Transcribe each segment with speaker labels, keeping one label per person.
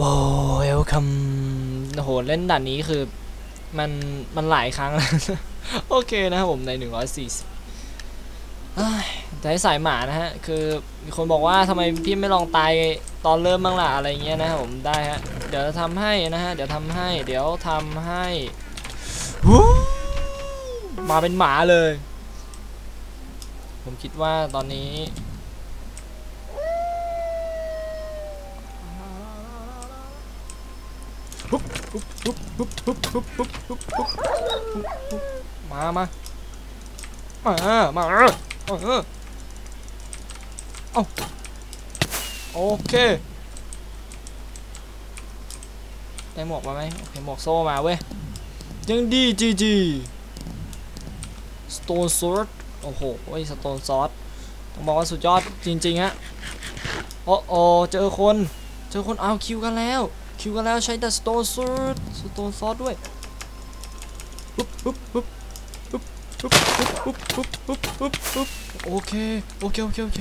Speaker 1: ว้าวเวลคัมโหเล่นด่านนี้คือ มันมันหลายครั้งแล้วโอเคนะครับผมใน140เอ้ยแต่ให้สายหมานะฮะ คือมีคนบอกว่าทำไมพี่ไม่ลองตายตอนเริ่มบ้างล่ะอะไรเงี้ยนะครับผมได้ฮะ เดี๋ยวทำให้นะฮะ เดี๋ยวทำให้ เดี๋ยวทำให้มาเป็นหมาเลย ผมคิดว่าตอนนี้ มามามามาเออเออเอาโอเคได้หมวกมาไหมโอเคหมวกโซ่มาเว้ยยังดีจีจี Stone Sword โอ้โหไอ้ Stone Sword ต้องบอกว่าสุดยอดจริงๆฮะโอ้โอเจอคน เจอคนเอาคิวกันแล้ว คิวกันแล้วใช้แต่ Stone Sword Stone Sword ด้วยปุ๊บปุ๊บปุ๊บปุ๊บปุ๊บปุ๊บปุ๊บปุ๊บปุ๊บปุ๊บโอเคโอเคโอเคโอเค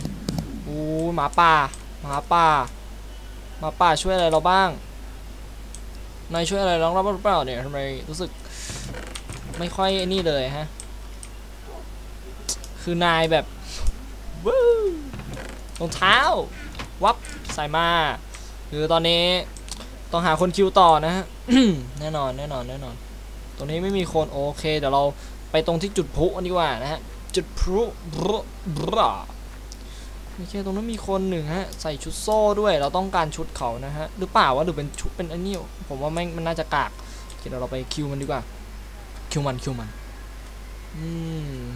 Speaker 1: โอ้หมาป่าหมาป่าหมาป่าช่วยอะไรเราบ้างนายช่วยอะไรเราบ้างหรือเปล่าเนี่ยทำไมรู้สึกไม่ค่อยนี่เลยฮะคือนายแบบรองเท้าวับใส่มาคือตอนนี้ ต้องหาคนคิวต่อนะฮะแน่นอนแน่นอนแน่นอน ตรงนี้ไม่มีคนโอเคเดี๋ยวเราไปตรงที่จุดพลุกันดีกว่านะฮะจุดพลุบรบรโอเคตรงนั้นมีคนหนึ่งฮะใส่ชุดโซ่ด้วยเราต้องการชุดเขานะฮะหรือเปล่าวะหรือเป็นชุดเป็นอันนี้ผมว่าแม่งมันน่าจะกากเดี๋ยวเราไปคิวมันดีกว่าคิวมันคิวมันอืม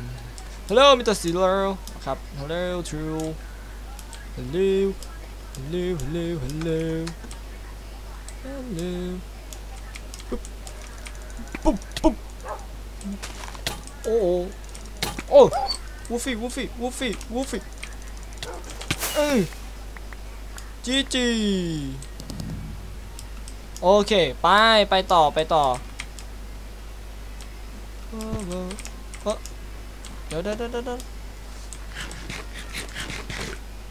Speaker 1: Hello Mr. Steeler ครับ Hello True Hello Hello Hello Hello Hello ปุ๊บปุ๊บโอ้โอ้โอ้วูฟี่วูฟี่วูฟี่วูฟี่เอ้ยจีจีโอเคไปไปต่อไปต่อเดี๋ยวเดี๋ยวเดี๋ยวเดี๋ยว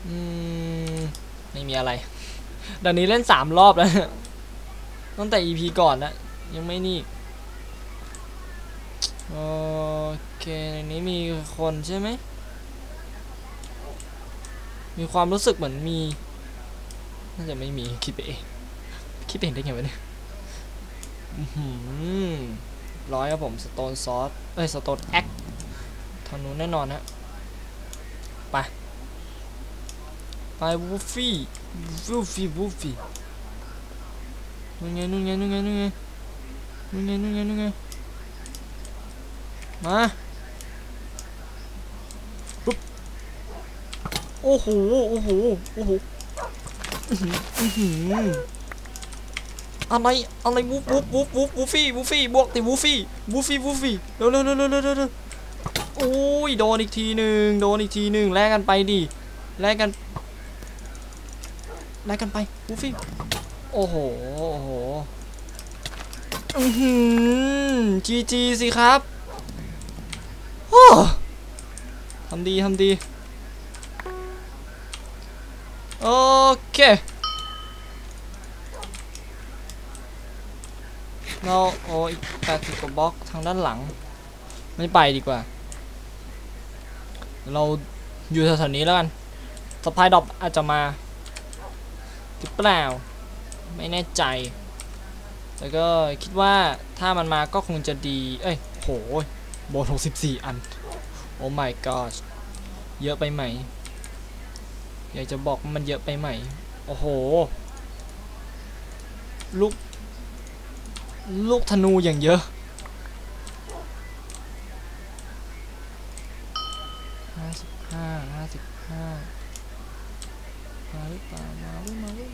Speaker 1: อืมไม่มีอะไรเดี๋ยวนี้เล่นสามรอบแล้ว ตั้งแต่ EP ก่อนนะยังไม่นี่โอเคในนี้มีคนใช่ไหมมีความรู้สึกเหมือนมีน่าจะไม่มีคิดไปเองคิดไปเองได้ไงวะเนี่ยอื้อหือร้อยครับผมสโตนซอสเอ้ยสโตนแอคทางนู้นแน่นอนฮะไปไปวูฟี่วูฟี่วูฟี่ นู่นไงนู่นไงนู่นไงนู่นไงนู่นไงนู่นไงนู่นไงมาปุ๊บโอ้โหโอ้โหโอ้โหอือหืออื้อะไรอะไรวูฟวูฟวูฟวูฟวูฟี่วูฟี่บวกติวูฟี่วูฟี่วูฟี่เร็วเร็วเร็วเร็วเร็วเร็วโอ้ยโดนอีกทีหนึ่งโดนอีกทีหนึ่งแลกกันไปดิแลกกันแลกกันไปวูฟี่ โอ้โห โอ้โห อือหือจีจีสิครับโอ้ทำดี ทำดี โอเค เราโอ้อีกแปดสิบกว่าบล็อกทางด้านหลัง ไม่ไปดีกว่า เราอยู่แถวๆนี้แล้วกันสปายดอปอาจจะมาหรือเปล่า ไม่แน่ใจแต่ก็คิดว่าถ้ามันมาก็คงจะดี เอ้ย โหโบน64 อัน โอ้ my god เยอะไปไหม อยากจะบอกมันเยอะไปไหม โอ้โห ลูก ลูกธนูอย่างเยอะห้าสิบห้าห้าสิบห้ามาหรือเปล่ามาหรือมาหรือ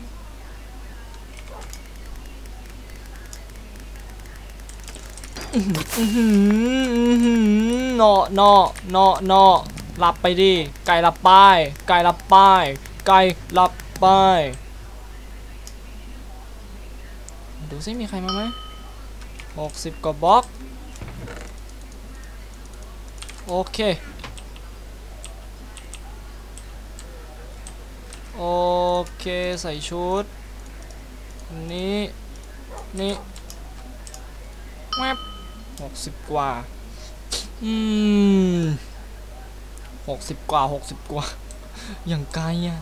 Speaker 1: อื้อหืออื้อหืออื้อหือเนาะเนาะเนาะเนาะหลับไปดิ ไก่หลับไปไก่หลับไปไก่หลับไปดูซิมีใครมาไหมหกสิบกว่าบล็อก โอเคโอเคใส่ชุด นี่นี่แวบ หกสิบกว่า อืมหกสิบกว่าหกสิบกว่า อย่างไกลอะ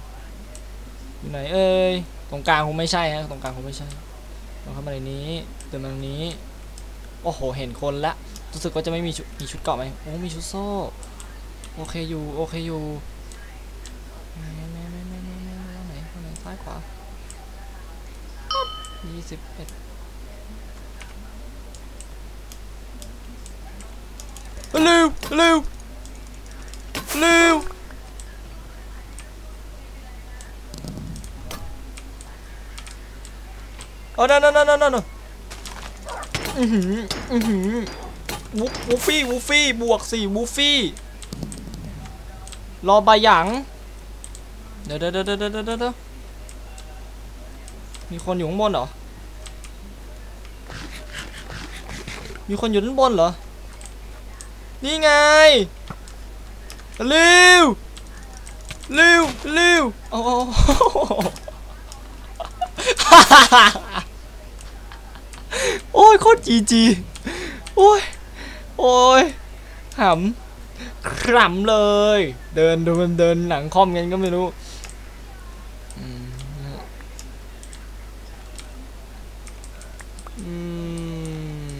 Speaker 1: อยู่ไหนเอ้ย ตรงกลางคงไม่ใช่ฮะ ตรงกลางคงไม่ใช่เราเข้ามาในนี้เดินมาตรงนี้ โอ้โห เห็นคนละ รู้สึกว่าจะไม่มีชุดมีชุดเกาะไหมโอ้ มีชุดโซ่ โอเคอยู่ โอเคอยู่ไหนไหนไหนไหนไหนไหนไหนซ้ายขวายี่สิบเอ็ด เร็วเร็วเร็วเอานั่นนั่นนั่นนั่นอือหืออือหือวูฟี่วูฟี่บวกสี่วูฟี่รอใบหยังเดี๋ยวเดี๋ยวเดี๋ยวเดี๋ยวเดี๋ยวเดี๋ยวมีคนอยู่ข้างบนเหรอ มีคนอยู่ด้านบนเหรอ นี่ไงเร็วเร็วเร็วโอ้โหโอ้ยโคตรจีจีโอ้ยโอ้ยหำขรำเลย เดินเดินเดินหลังคอมกันก็ไม่รู้อืมอื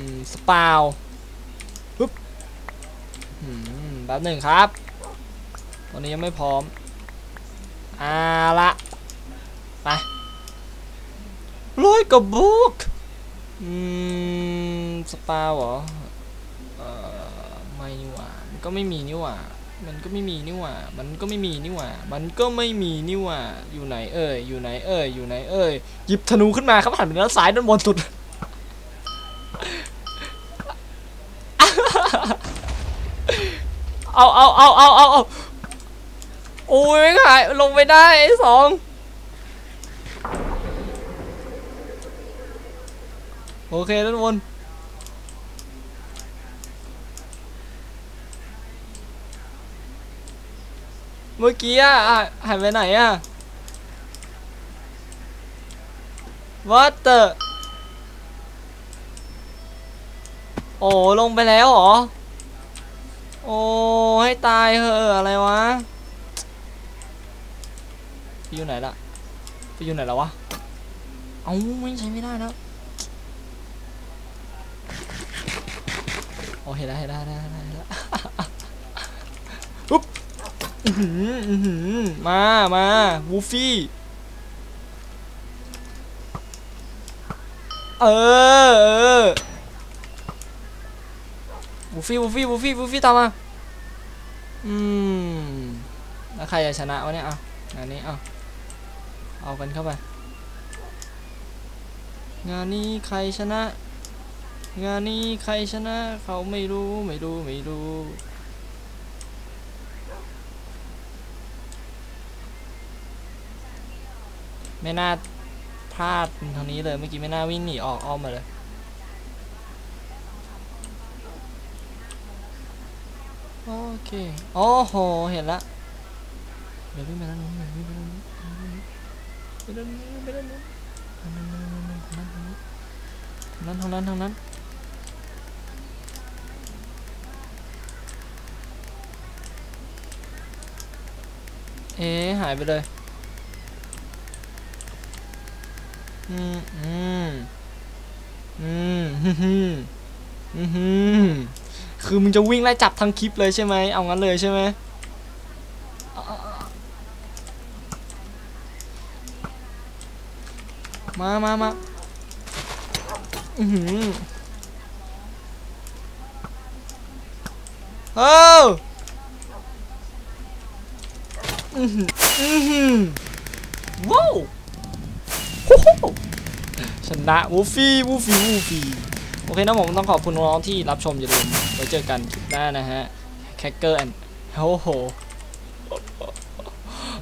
Speaker 1: มสปาวปึ๊บอืม แป๊บหนึ่งครับ ตอนนี้ยังไม่พร้อมอ่าละไปร้อยกระบุกอืมสปาเหรอเอ่อไม่นี่หว่ามันก็ไม่มีนี่หว่ามันก็ไม่มีนี่หว่า มันก็ไม่มีนี่หว่า มันก็ไม่มีนี่หว่า อยู่ไหนเอ่ย อยู่ไหนเอ่ย อยู่ไหนเอ่ย หยิบธนูขึ้นมาครับหันไปด้านซ้ายด้านบนสุด เอาเอาเอาเอาเอาเอาโอ้ยไม่ขายลงไปได้ไอ้สองโอเคด้านบนเมื่อกี้อะอะหายไปไหนอะ What the โอ้ลงไปแล้วเหรอ โอ้ให้ตายเหอะอะไรวะไปอยู่ไหนล่ะไปอยู่ไหนแล้ววะเอ้าไม่ใช้ไม่ได้แล้วโอเห็นแล้วเห็นแล้วเห็นแล้วเห็นแล้วเห็นแล้วปุ๊บอื้อหืออื้อหือมามาวูฟี่เออเออวู ฟี่วูฟี่วูฟี่วูฟี่ตามมาอืมแล้วใครจะชนะวะเนี่ยเอางานนี้เอาเอากันเข้าไป งานนี้ใครชนะ งานนี้ใครชนะ เขาไม่รู้ไม่รู้ไม่รู้ไม่น่าพลาดทางนี้เลยเมื่อกี้ไม่น่าวิ่งหนีออกอ้อมมาเลย โอเค โอ้โห เห็นละ เดี๋ยววิ่งไปด้านนู้นเดี๋ยววิ่งไปด้านนู้นไปด้านนู้นไปด้านนู้นทางนั้นทางนั้นทางนั้นทางนั้นทางนั้นเอ๊หายไปเลย อืม อืม อืมฮึ่มอืม คือมึงจะวิ่งไล่จับทั้งคลิปเลยใช่ไหมเอางั้นเลยใช่ไหมมามามาอือหือเอออือหืออือหือว้าวโอ้โหชนะวูฟี่วูฟี่วูฟี่ โอเคนะผมต้องขอบคุณน้องๆที่รับชมอย่าลืมไว้เจอกันคลิปหน้านะฮะแคคเกอร์แอนโอ้โห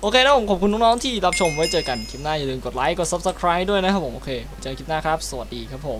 Speaker 1: โอเคนะผมขอบคุณน้องๆที่รับชมไว้เจอกันคลิปหน้าอย่าลืมกดไลค์กด subscribe ด้วยนะครับผมโอเคเจอกันคลิปหน้าครับ สวัสดีครับผม